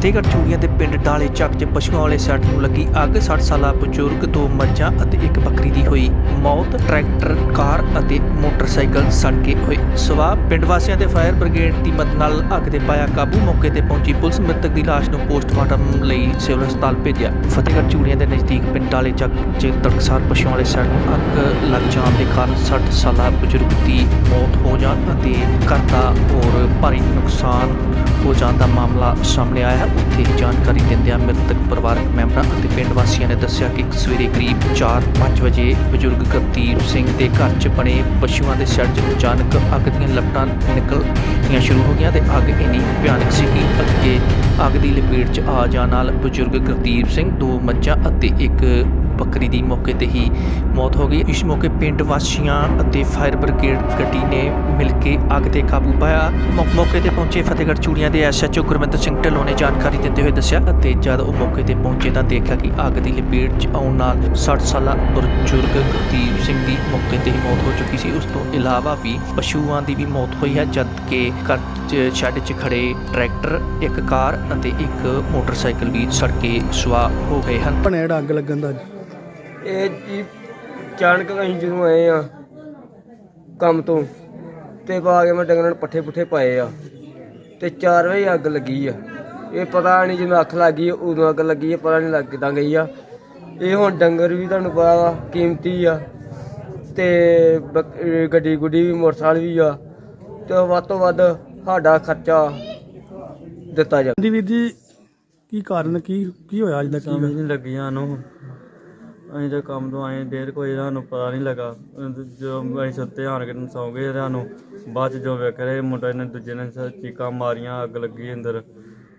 ਫਤਿਹਗੜ੍ਹ ਚੂੜੀਆਂ ਦੇ ਪਿੰਡ ਡਾਲੇ ਚੱਕ 'ਚ ਪਸ਼ੂਆਂ ਵਾਲੇ ਸੈੱਟ ਨੂੰ ਲੱਗੀ ਅੱਗ। 60 ਸਾਲਾ ਬਜ਼ੁਰਗ, ਦੋ ਮੱਝਾਂ ਅਤੇ ਇੱਕ ਬੱਕਰੀ ਦੀ ਹੋਈ ਮੌਤ। ਟਰੈਕਟਰ, ਕਾਰ ਅਤੇ ਮੋਟਰਸਾਈਕਲ ਸੜ ਕੇ ਹੋਏ ਸਵਾਹ। ਪਿੰਡ ਵਾਸੀਆਂ ਤੇ ਫਾਇਰ ਬ੍ਰਿਗੇਡ ਦੀ ਮਦਦ ਨਾਲ ਅੱਗ ਦੇ ਪਾਇਆ ਕਾਬੂ। ਮੌਕੇ ਤੇ ਪਹੁੰਚੀ ਪੁਲਿਸ ਮ੍ਰਿਤਕ ਦੀ ਲਾਸ਼ ਨੂੰ ਪੋਸਟਮਾਰਟਮ ਲਈ ਸਿਵਲ ਹਸਪਤਾਲ ਭੇਜਿਆ। ਫਤਿਹਗੜ੍ਹ ਚੂੜੀਆਂ ਦੇ ਨਜ਼ਦੀਕ ਪਿੰਡ ਡਾਲੇ ਚੱਕ 'ਚ ਤੜਕਸਾਰ ਪਸ਼ੂਆਂ ਵਾਲੇ ਸੈੱਟ ਨੂੰ ਅੱਗ ਲੱਗ ਜਾਣ ਦੇ ਕਾਰਨ 60 ਸਾਲਾ ਬਜ਼ੁਰਗ ਦੀ ਮੌਤ ਹੋ ਜਾਣ ਅਤੇ ਘਰ ਦਾ ਹੋਰ ਭਾਰੀ ਨੁਕਸਾਨ ਹੋ ਜਾਣ ਦਾ ਮਾਮਲਾ ਸਾਹਮਣੇ ਆਇਆ ਹੈ। ਉੱਥੇ ਜਾਣਕਾਰੀ ਦਿੰਦਿਆਂ ਮ੍ਰਿਤਕ ਪਰਿਵਾਰਕ ਮੈਂਬਰਾਂ ਅਤੇ ਪਿੰਡ ਵਾਸੀਆਂ ਨੇ ਦੱਸਿਆ ਕਿ ਸਵੇਰੇ ਕਰੀਬ 4-5 ਵਜੇ ਬਜ਼ੁਰਗ ਗੁਰਦੀਪ ਸਿੰਘ ਦੇ ਘਰ 'ਚ ਬਣੇ ਪਸ਼ੂਆਂ ਦੇ ਸ਼ੈੱਡ 'ਚ ਅਚਾਨਕ ਅੱਗ ਦੀਆਂ ਲਪਟਾਂ ਨਿਕਲਣੀਆਂ ਸ਼ੁਰੂ ਹੋ ਗਈਆਂ ਤੇ ਅੱਗ ਇੰਨੀ ਭਿਆਨਕ ਸੀ ਕਿ ਅੱਗੇ ਅੱਗ ਦੀ ਲਪੇਟ 'ਚ ਆ ਜਾਣ ਨਾਲ ਬਜ਼ੁਰਗ ਗੁਰਦੀਪ ਸਿੰਘ, ਦੋ ਮੱਝਾਂ ਅਤੇ ਇੱਕ ਬੱਕਰੀ ਦੀ ਮੌਕੇ ਤੇ ਹੀ ਮੌਤ ਹੋ ਗਈ। ਇਸ ਮੌਕੇ ਪਿੰਡ ਵਾਸੀਆਂ ਅਤੇ ਫਾਇਰ ਬ੍ਰਿਗੇਡ ਗੱਡੀ ਨੇ ਮਿਲ ਕੇ ਅੱਗ ਤੇ ਕਾਬੂ ਪਾਇਆ। ਮੌ- ਮੌਕੇ ਤੇ ਪਹੁੰਚੇ ਫਤਿਹਗੜ੍ਹ ਚੂੜੀਆਂ ਦੇ ਐਸਐਚਓ ਗੁਰਮਿੰਦਰ ਸਿੰਘ ਢਿੱਲੋਂ ਨੇ ਜਾਣਕਾਰੀ ਦਿੰਦੇ ਹੋਏ ਦੱਸਿਆ ਅਤੇ ਜਦ ਉਹ ਮੌਕੇ ਤੇ ਪਹੁੰਚੇ ਤਾਂ ਦੇਖਿਆ ਕਿ ਅੱਗ ਦੀ ਲਪੇਟ 'ਚ ਆਉਣ ਨਾਲ 60 ਸਾਲਾ ਬਜ਼ੁਰਗ ਗੁਰਦੀਪ ਸਿੰਘ ਦੀ ਮੌਕੇ ਤੇ ਹੀ ਮੌਤ ਹੋ ਚੁੱਕੀ ਸੀ। ਉਸ ਤੋਂ ਇਲਾਵਾ ਵੀ ਪਸ਼ੂਆਂ ਦੀ ਵੀ ਮੌਤ ਹੋਈ ਹੈ, ਜਦ ਕਿ ਘਰ ਸ਼ੈੱਡ 'ਚ ਖੜੇ ਟਰੈਕਟਰ, ਇੱਕ ਕਾਰ ਅਤੇ ਇੱਕ ਮੋਟਰਸਾਈਕਲ ਵੀ ਸੜ ਕੇ ਸੁਆਹ ਹੋ ਗਏ ਹਨ। ਬਣਿਆ ਅੱਗ ਲੱਗਣ ਦਾ ਇਹ ਜੀ ਅਚਾਨਕ ਅਸੀਂ ਜਦੋਂ ਆਏ ਆ ਕੰਮ ਤੋਂ ਤੇ ਪਾ ਕੇ ਮੈਂ ਡੰਗਰਾਂ ਨੂੰ ਪੱਠੇ ਪੁੱਠੇ ਪਾਏ ਆ ਤੇ 4 ਵਜੇ ਅੱਗ ਲੱਗੀ ਆ। ਇਹ ਪਤਾ ਨਹੀਂ ਜਦੋਂ ਅੱਖ ਲੱਗੀ ਉਦੋਂ ਅੱਗ ਲੱਗੀ ਆ ਪਤਾ ਨਹੀਂ ਲੱਗ ਕਿੱਦਾਂ ਗਈ ਆ। ਇਹ ਹੁਣ ਡੰਗਰ ਵੀ ਤੁਹਾਨੂੰ ਪਤਾ ਵਾ ਕੀਮਤੀ ਆ ਤੇ ਗੱਡੀ ਗੁੱਡੀ ਵੀ ਮੋਟਰਸਾਈਕਲ ਵੀ ਆ ਤੇ ਵੱਧ ਤੋਂ ਵੱਧ ਸਾਡਾ ਖਰਚਾ ਦਿੱਤਾ ਜਾ ਜੀ ਵੀਰ ਜੀ ਕੀ ਕਾਰਨ ਕੀ ਕੀ ਹੋਇਆ ਅੱਜ ਦਾ ਕੀ ਸਮਝ ਨਹੀਂ ਲੱਗੀ ਸਾਨੂੰ। ਅਸੀਂ ਤਾਂ ਕੰਮ ਤੋਂ ਆਏ ਦੇਰ ਕੋਈ ਸਾਨੂੰ ਪਤਾ ਨਹੀਂ ਲੱਗਾ। ਜੋ ਅਸੀਂ ਸੁੱਤੇ ਆਣ ਕੇ ਸੌਂ ਗਏ ਸਾਨੂੰ ਬਾਅਦ ਚ ਜੋ ਵੇਖ ਰਹੇ ਮੁੰਡੇ ਨੇ ਦੂਜੇ ਨੇ ਸ- ਚੀਕਾਂ ਮਾਰੀਆਂ ਅੱਗ ਲੱਗੀ ਅੰਦਰ।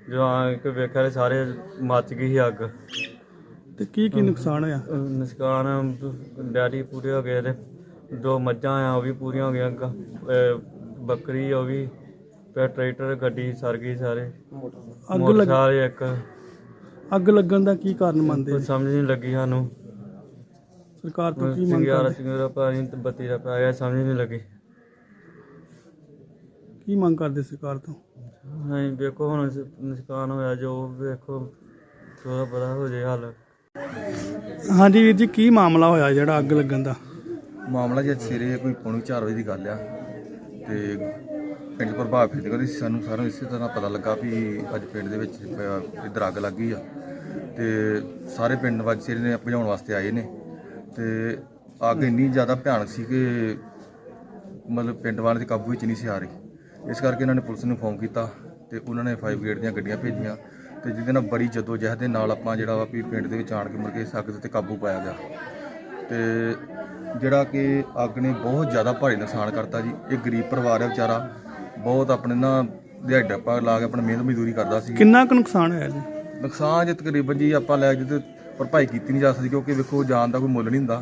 ਜੋ ਆ ਕੇ ਵੇਖਿਆ ਤੇ ਸਾਰੇ ਮੱਚ ਗਈ ਸੀ ਅੱਗ। ਤੇ ਕੀ ਕੀ ਨੁਕਸਾਨ ਹੋਇਆ? ਅਹ ਨੁਕਸਾਨ ਡੈਡੀ ਪੂਰੇ ਹੋ ਗਏ ਤੇ ਦੋ ਮੱਝਾਂ ਆ ਉਹ ਵੀ ਪੂਰੀਆਂ ਹੋ ਗਈਆਂ ਗ- ਅਹ ਬੱਕਰੀ ਉਹ ਵੀ ਤੇ ਟਰੈਕਟਰ ਗੱਡੀ ਸਰ ਗਈ ਸਾਰੇ। ਅੱਗ ਲੱਗ ਮੋਟਰਸਾਈਕਲ ਇੱਕ। ਅੱਗ ਲੱਗਣ ਦਾ ਕੀ ਕਾਰਨ ਮੰਨਦੇ ਕੋਈ ਜੀ? ਸਮਝ ਨਹੀਂ ਲੱਗੀ ਸਾਨੂੰ। ਸਰਕਾਰ ਤੋਂ ਕੀ ਮੰਗ ਸਿੰਗਾਰਾ ਕਰਦੇ? ਸਿੰਗਾਰਾ ਪਾਣੀ ਤੇ ਬੱਤੀ ਦਾ ਪੈ ਗਿਆ ਸਮਝ ਨਹੀਂ ਲੱਗੀ। ਕੀ ਮੰਗ ਕਰਦੇ ਸਰਕਾਰ ਤੋਂ? ਹਾਂ ਵੇਖੋ ਹੁਣ ਸ- ਨੁਕਸਾਨ ਹੋਇਆ ਜੋ ਵੇਖੋ ਥੋੜਾ ਬੜਾ ਹੋ ਜੇ ਹੱਲ। ਹਾਂਜੀ ਵੀਰ ਜੀ ਕੀ ਮਾਮਲਾ ਹੋਇਆ ਜਿਹੜਾ ਅੱਗ ਲੱਗਣ ਦਾ? ਮਾਮਲਾ ਜੇ ਸਵੇਰੇ ਕੋਈ ਪੌਣੀ 4 ਵਜੇ ਦੀ ਗੱਲ ਆ। ਤੇ ਪਿੰਡ ਪ੍ਰਭਾਵ ਕਹਿੰਦੇ ਸੀ ਸਾਨੂੰ ਸਾਰਿਆਂ ਨੂੰ ਇਸੇ ਤਰ੍ਹਾਂ ਪਤਾ ਲੱਗਾ ਵੀ ਅੱਜ ਪਿੰਡ ਦੇ ਵਿੱਚ ਅਹ, ਇੱਧਰ ਅੱਗ ਲੱਗ ਗਈ ਆ। ਤੇ ਸਾਰੇ ਪਿੰਡ ਵਾਸੀ ਨੇ ਭਜਾਉਣ ਵਾਸਤੇ ਆਏ ਨੇ। ਤੇ ਅੱਗ ਇੰਨੀ ਜ਼ਿਆਦਾ ਭਿਆਨਕ ਸੀ ਕਿ ਮਤਲਬ ਪਿੰਡ ਵਾਲਿਆਂ ਦੇ ਕਾਬੂ ਵਿੱਚ ਨਹੀਂ ਸੀ ਆ ਰਹੀ। ਇਸ ਕਰਕੇ ਇਹਨਾਂ ਨੇ ਪੁਲਿਸ ਨੂੰ ਫੋਨ ਕੀਤਾ ਤੇ ਉਹਨਾਂ ਨੇ ਫਾਈਵ ਗੇਟ ਦੀਆਂ ਗੱਡੀਆਂ ਭੇਜੀਆਂ ਤੇ ਜਿਹਦੇ ਨਾਲ ਬੜੀ ਜੱਦੋ ਜਹਿਦ ਦੇ ਨਾਲ ਆਪਾਂ ਜਿਹੜਾ ਵਾ ਵੀ ਪਿੰਡ ਦੇ ਵਿੱਚ ਆਣ ਕੇ ਮੁੜ ਕੇ ਅੱਗ ਦੇ ਉੱਤੇ ਕਾਬੂ ਪਾਇਆ ਗਿਆ। ਤੇ ਜਿਹੜਾ ਕਿ ਅੱਗ ਨੇ ਬਹੁਤ ਜ਼ਿਆਦਾ ਭਾਰੀ ਨੁਕਸਾਨ ਕਰਤਾ ਜੀ। ਇਹ ਗਰੀਬ ਪਰਿਵਾਰ ਹੈ ਵਿਚਾਰਾ। ਬਹੁਤ ਆਪਣੇ ਨਾ ਦਿਹਾੜੀ ਡੱਪਾ ਲਾ ਕੇ ਆਪਣਾ ਮਿਹਨਤ ਮਜ਼ਦੂਰੀ ਕਰਦਾ ਸੀ। ਕਿੰਨਾ ਕੁ ਨੁਕਸਾਨ ਹੋਇਆ ਜੀ? ਨੁਕਸਾਨ ਜੇ ਤਕਰੀਬਨ ਜੀ ਆਪਾਂ ਲੈ ਜਿੱਤੇ ਭਰਪਾਈ ਕੀਤੀ ਨਹੀਂ ਜਾ ਸਕਦੀ ਕਿਉਂਕਿ ਵੇਖੋ ਜਾਨ ਦਾ ਕੋਈ ਮੁੱਲ ਨਹੀਂ ਹੁੰਦਾ।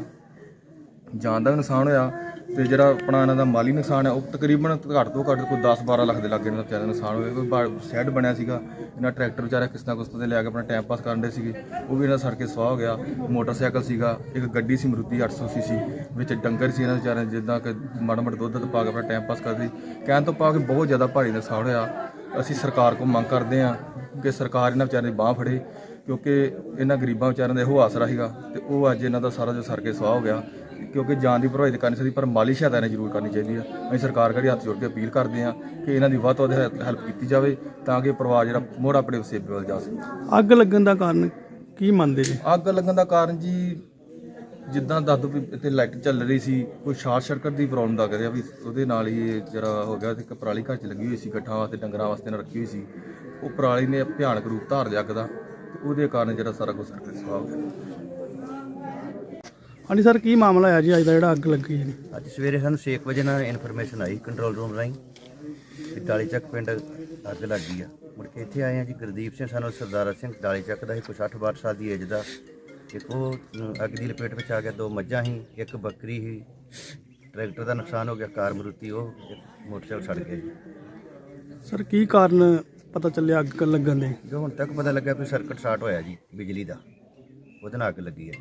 ਜਾਨ ਦਾ ਵੀ ਨੁਕਸਾਨ ਹੋਇਆ ਤੇ ਜਿਹੜਾ ਆਪਣਾ ਇਹਨਾਂ ਦਾ ਮਾਲੀ ਨੁਕਸਾਨ ਹੈ, ਉਹ ਤਕਰੀਬਨ ਘੱਟ ਤੋਂ ਘੱਟ ਕੋਈ 10-12 ਲੱਖ ਦੇ ਲਾਗੇ ਇਹਨਾਂ ਦਾ ਵਿਚਾਰਾ ਨੁਕਸਾਨ ਹੋਇਆ। ਕੋਈ ਸ਼ੈੱਡ ਬਣਿਆ ਸੀਗਾ, ਇਹਨਾਂ ਟਰੈਕਟਰ ਵਿਚਾਰਾ ਕਿਸਨਾ ਕੁਸਤਾ ਤੇ ਲਿਆ ਕੇ ਆਪਣਾ ਟਾਈਮ ਪਾਸ ਕਰਨ ਦੇ ਸੀਗੇ, ਉਹ ਵੀ ਇਹਨਾਂ ਦਾ ਸੜ ਕੇ ਸਵਾਹ ਹੋ ਗਿਆ। ਮੋਟਰਸਾਈਕਲ ਸੀਗਾ, ਇੱਕ ਗੱਡੀ ਸੀ ਮਰੂਤੀ 800 ਸੀਸੀ, ਵਿੱਚ ਡੰਗਰ ਸੀ ਇਹਨਾਂ ਵਿਚਾਰਿਆਂ ਜਿੱਦਾਂ ਕਿ ਮਾੜਾ ਮਾੜਾ ਦੁੱਧ ਦੁੱਧ ਪਾ ਕੇ ਆਪਣਾ ਟਾਈਮ ਪਾਸ ਕਰਦੇ ਕਹਿਣ ਤੋਂ ਪਾ ਕੇ ਬਹੁਤ ਜ਼ਿਆਦਾ ਭਾਰੀ ਨੁਕਸਾਨ ਹੋਇਆ। ਅਸੀਂ ਸਰਕਾਰ ਕੋਲ ਮੰਗ ਕਰਦੇ ਹਾਂ ਕਿ ਸਰਕਾਰ ਇਹਨਾਂ ਵਿਚਾਰਿਆਂ ਦੀ ਬਾਹ ਫੜੇ ਕਿਉਂਕਿ ਇਹਨਾਂ ਗਰੀਬਾਂ ਵਿਚਾਰਿਆਂ ਦਾ ਇਹੋ ਆਸਰਾ ਸੀਗਾ ਤੇ ਉਹ ਅੱਜ ਇਹਨਾਂ ਦਾ ਸਾਰਾ ਜੋ ਸਰ ਕੇ ਸਵਾਹ ਹੋ ਗਿਆ ਕਿਉਂਕਿ ਜਾਨ ਦੀ ਭਰਵਾਈ ਤਾਂ ਕਰਨੀ ਚਾਹੀਦੀ ਪਰ ਮਾਲੀ ਸਹਾਇਤਾ ਇਹਨਾਂ ਜ਼ਰੂਰ ਕਰਨੀ ਚਾਹੀਦੀ ਆ। ਅਸੀਂ ਸਰਕਾਰ ਕਰੀ ਹੱਥ ਜੋੜ ਕੇ ਅਪੀਲ ਕਰਦੇ ਹਾਂ ਕਿ ਇਹਨਾਂ ਦੀ ਵੱਧ ਤੋਂ ਵੱਧ ਹੈਲਪ ਕੀਤੀ ਜਾਵੇ ਤਾਂ ਕਿ ਪਰਿਵਾਰ ਜਿਹੜਾ ਮੋੜ ਆਪਣੇ ਸੇਬੇ ਵੱਲ ਜਾ ਸਕੇ। ਅੱਗ ਲੱਗਣ ਦਾ ਕਾਰਨ ਕੀ ਮੰਨਦੇ ਜੀ? ਅੱਗ ਲੱਗਣ ਦਾ ਕਾਰਨ ਜੀ ਜਿੱਦਾਂ ਦੱਸ ਵੀ ਇੱਥੇ ਲਾਈਟ ਚੱਲ ਰਹੀ ਸੀ ਕੋਈ ਸ਼ਾਰਟ ਸਰਕਟ ਦੀ ਪ੍ਰੋਬਲਮ ਦਾ ਕਰਿਆ ਵੀ ਉਹਦੇ ਨਾਲ ਹੀ ਇਹ ਜਿਹੜਾ ਹੋ ਗਿਆ ਤੇ ਇੱਕ ਪਰਾਲੀ ਘਰ 'ਚ ਲੱਗੀ ਹੋਈ ਸੀ ਗੱਠਾਂ ਵਾਸਤੇ ਡੰਗਰਾਂ ਵਾਸਤੇ ਨਾਲ ਰੱਖੀ ਹੋਈ ਸੀ। ਉਹ ਪਰਾਲੀ ਨੇ ਭਿਆਨਕ ਰੂਪ ਧਾਰ ਲਿਆ ਅੱਗ ਦਾ। ਉਹਦੇ ਕਾਰਨ ਜਿਹੜਾ ਸਾਰਾ ਕੁਝ ਸਰਕਟ ਸਵਾਹ ਹੋ। ਗਿਆ ਹਾਂਜੀ ਸਰ ਕੀ ਮਾਮਲਾ ਹੋਇਆ ਜੀ? ਅੱਜ ਦਾ ਜਿਹੜਾ ਅੱਗ ਲੱਗੀ ਜੀ। ਅੱਜ ਸਵੇਰੇ ਸਾਨੂੰ 6 ਵਜੇ ਨਾਲ ਇਨਫੋਰਮੇਸ਼ਨ ਆਈ ਕੰਟਰੋਲ ਰੂਮ ਰਾਹੀਂ ਕਿ ਡਾਲੀ ਚੱਕ ਪਿੰਡ ਅੱਗ ਲੱਗ ਗਈ ਆ। ਮੁੜ ਕੇ ਇੱਥੇ ਆਏ ਆ ਜੀ ਗੁਰਦੀਪ ਸਿੰਘ ਸਾਨੂੰ ਸਰਦਾਰਾ ਸਿੰਘ ਡਾਲੀ ਚੱਕ ਦਾ ਕੋਈ 60 62 ਸਾਲ ਦੀ ਏਜ ਦਾ। ਇੱਕ ਉਹ ਅਮ, ਅੱਗ ਦੀ ਲਪੇਟ ਵਿੱਚ ਆ ਗਿਆ ਦੋ ਮੱਝਾਂ ਸੀ ਇੱਕ ਬੱਕਰੀ ਸੀ। ਟਰੈਕਟਰ ਦਾ ਨੁਕਸਾਨ ਹੋ ਗਿਆ ਕਾਰ ਮਰੂਤੀ ਉਹ ਇੱਕ ਮੋਟਰਸਾਈਕਲ ਸੜ ਗਿਆ ਜੀ। ਸਰ ਕੀ ਕਾਰਨ ਪਤਾ ਚੱਲਿਆ ਅੱਗ ਲੱਗਣ ਦੇ। ਜੋ ਹੁਣ ਤੱਕ ਪਤਾ ਲੱਗਾ ਕੋਈ ਸਰਕਟ ਸ਼ਾਰਟ ਹੋਇਆ ਜੀ, ਬਿਜਲੀ ਦਾ, ਉਹਦੇ ਨਾਲ ਅੱਗ ਲੱਗੀ ਹੈ।